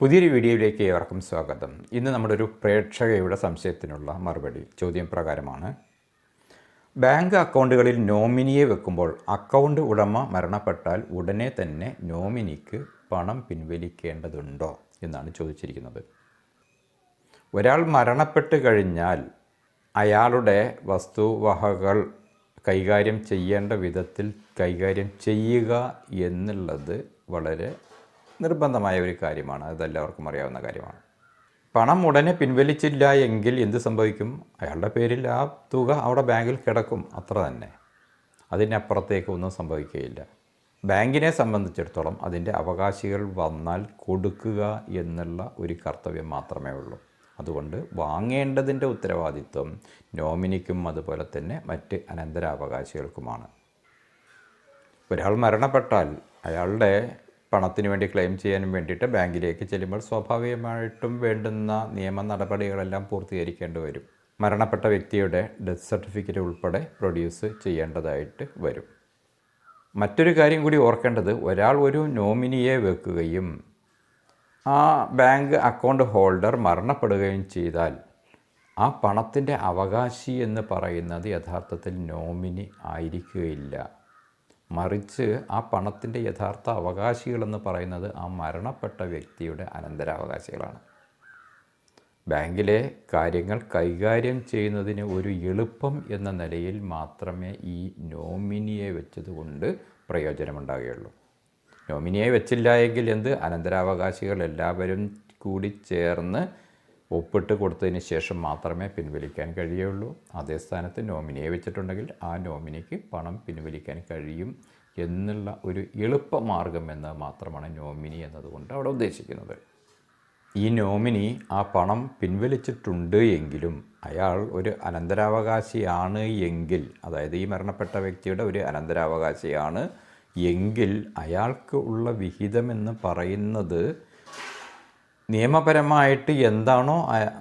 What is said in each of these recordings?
പുതിയൊരു വീഡിയോയിലേക്ക് ഏവർക്കും സ്വാഗതം. ഇന്ന് നമ്മുടെ ഒരു പ്രേക്ഷകയുടെ സംശയത്തിനുള്ള മറുപടി ചോദ്യം പ്രകാരമാണ്. ബാങ്ക് അക്കൗണ്ടുകളിൽ നോമിനിയെ വെക്കുമ്പോൾ അക്കൗണ്ട് ഉടമ മരണപ്പെട്ടാൽ ഉടനെ തന്നെ നോമിനിക്ക് പണം പിൻവലിക്കേണ്ടതുണ്ടോ എന്നാണ് ചോദിച്ചിരിക്കുന്നത്. ഒരാൾ മരണപ്പെട്ട് കഴിഞ്ഞാൽ അയാളുടെ വസ്തുവഹകൾ കൈകാര്യം ചെയ്യേണ്ട വിധത്തിൽ കൈകാര്യം ചെയ്യുക എന്നുള്ളത് വളരെ നിർബന്ധമായ ഒരു കാര്യമാണ്. അതെല്ലാവർക്കും അറിയാവുന്ന കാര്യമാണ്. പണം ഉടനെ പിൻവലിച്ചില്ല എങ്കിൽ എന്ത് സംഭവിക്കും? അയാളുടെ പേരിൽ ആ തുക അവിടെ ബാങ്കിൽ കിടക്കും. അത്ര തന്നെ. അതിനപ്പുറത്തേക്ക് ഒന്നും സംഭവിക്കുകയില്ല. ബാങ്കിനെ സംബന്ധിച്ചിടത്തോളം അതിന്റെ അവകാശികൾ വന്നാൽ കൊടുക്കുക എന്നുള്ള ഒരു കർത്തവ്യം മാത്രമേ ഉള്ളൂ. അതുകൊണ്ട് വാങ്ങേണ്ടതിന്റെ ഉത്തരവാദിത്വം നോമിനിക്കും അതുപോലെ തന്നെ മറ്റ് അനന്തരാവകാശികൾക്കുമാണ്. ഒരാൾ മരണപ്പെട്ടാൽ അയാളുടെ പണത്തിന് വേണ്ടി ക്ലെയിം ചെയ്യാനും വേണ്ടിയിട്ട് ബാങ്കിലേക്ക് ചെല്ലുമ്പോൾ സ്വാഭാവികമായിട്ടും വേണ്ടുന്ന നിയമ നടപടികളെല്ലാം പൂർത്തീകരിക്കേണ്ടി വരും. മരണപ്പെട്ട വ്യക്തിയുടെ ഡെത്ത് സർട്ടിഫിക്കറ്റ് ഉൾപ്പെടെ പ്രൊഡ്യൂസ് ചെയ്യേണ്ടതായിട്ട് വരും. മറ്റൊരു കാര്യം കൂടി ഓർക്കേണ്ടത് ഒരാൾ ഒരു നോമിനിയെ വെക്കുകയും ആ ബാങ്ക് അക്കൗണ്ട് ഹോൾഡർ മരണപ്പെടുകയും ചെയ്താൽ ആ പണത്തിന്റെ അവകാശി എന്ന് പറയുന്നത് യഥാർത്ഥത്തിൽ നോമിനി ആയിരിക്കുകയില്ല. മറിച്ച് ആ പണത്തിന്റെ യഥാർത്ഥ അവകാശികളെന്ന് പറയുന്നത് ആ മരണപ്പെട്ട വ്യക്തിയുടെ അനന്തരാവകാശികളാണ്. ബാങ്കിലെ കാര്യങ്ങൾ കൈകാര്യം ചെയ്യുന്നതിന് ഒരു എളുപ്പം എന്ന നിലയിൽ മാത്രമേ ഈ നോമിനിയെ വെച്ചതുകൊണ്ട് പ്രയോജനമുണ്ടാകുകയുള്ളൂ. നോമിനിയെ വെച്ചില്ല എങ്കിൽ എന്ത്? അനന്തരാവകാശികൾ എല്ലാവരും കൂടി ചേർന്ന് ഒപ്പിട്ട് കൊടുത്തതിന് ശേഷം മാത്രമേ പിൻവലിക്കാൻ കഴിയുള്ളൂ. അതേ സ്ഥാനത്ത് നോമിനിയെ വെച്ചിട്ടുണ്ടെങ്കിൽ ആ നോമിനിക്ക് പണം പിൻവലിക്കാൻ കഴിയും എന്നുള്ള ഒരു എളുപ്പമാർഗം എന്ന് മാത്രമാണ് നോമിനി എന്നതുകൊണ്ട് അവിടെ ഉദ്ദേശിക്കുന്നത്. ഈ നോമിനി ആ പണം പിൻവലിച്ചിട്ടുണ്ട് എങ്കിലും അയാൾ ഒരു അനന്തരാവകാശിയാണ് എങ്കിൽ അതായത് ഈ മരണപ്പെട്ട വ്യക്തിയുടെ ഒരു അനന്തരാവകാശിയാണ് എങ്കിൽ അയാൾക്ക് ഉള്ള വിഹിതമെന്ന് പറയുന്നത് നിയമപരമായിട്ട് എന്താണോ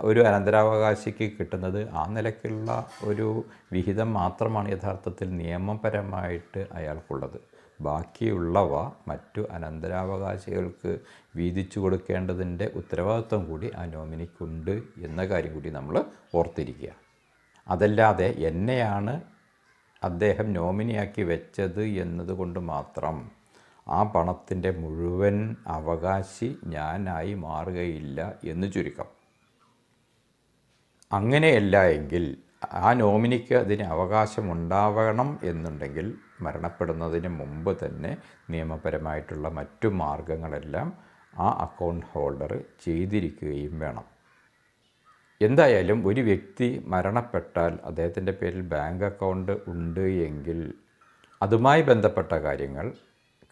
ഒരു അനന്തരാവകാശിക്ക് കിട്ടുന്നത് ആ നിലയ്ക്കുള്ള ഒരു വിഹിതം മാത്രമാണ് യഥാർത്ഥത്തിൽ നിയമപരമായിട്ട് അയാൾക്കുള്ളത്. ബാക്കിയുള്ളവ മറ്റു അനന്തരാവകാശികൾക്ക് വീതിച്ചു കൊടുക്കേണ്ടതിന്റെ ഉത്തരവാദിത്വം കൂടി ആ നോമിനിക്കുണ്ട് എന്ന കാര്യം കൂടി നമ്മൾ ഓർത്തിരിക്കുക. അതല്ലാതെ എന്നെയാണ് അദ്ദേഹം നോമിനിയാക്കി വെച്ചത് എന്നതുകൊണ്ട് മാത്രം ആ പണത്തിന്റെ മുഴുവൻ അവകാശി ഞാനായി മാറുകയില്ല എന്ന് ചുരുക്കം. അങ്ങനെയല്ല എങ്കിൽ ആ നോമിനിക്ക് അതിന് അവകാശമുണ്ടാവണം എന്നുണ്ടെങ്കിൽ മരണപ്പെടുന്നതിന് മുമ്പ് തന്നെ നിയമപരമായിട്ടുള്ള മറ്റു മാർഗങ്ങളെല്ലാം ആ അക്കൗണ്ട് ഹോൾഡർ ചെയ്തിരിക്കുകയും വേണം. എന്തായാലും ഒരു വ്യക്തി മരണപ്പെട്ടാൽ അദ്ദേഹത്തിന്റെ പേരിൽ ബാങ്ക് അക്കൗണ്ട് ഉണ്ട് എങ്കിൽ അതുമായി ബന്ധപ്പെട്ട കാര്യങ്ങൾ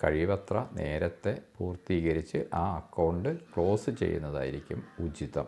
കഴിവത്ര നേരത്തെ പൂർത്തീകരിച്ച് ആ അക്കൗണ്ട് ക്ലോസ് ചെയ്യുന്നതായിരിക്കും ഉചിതം.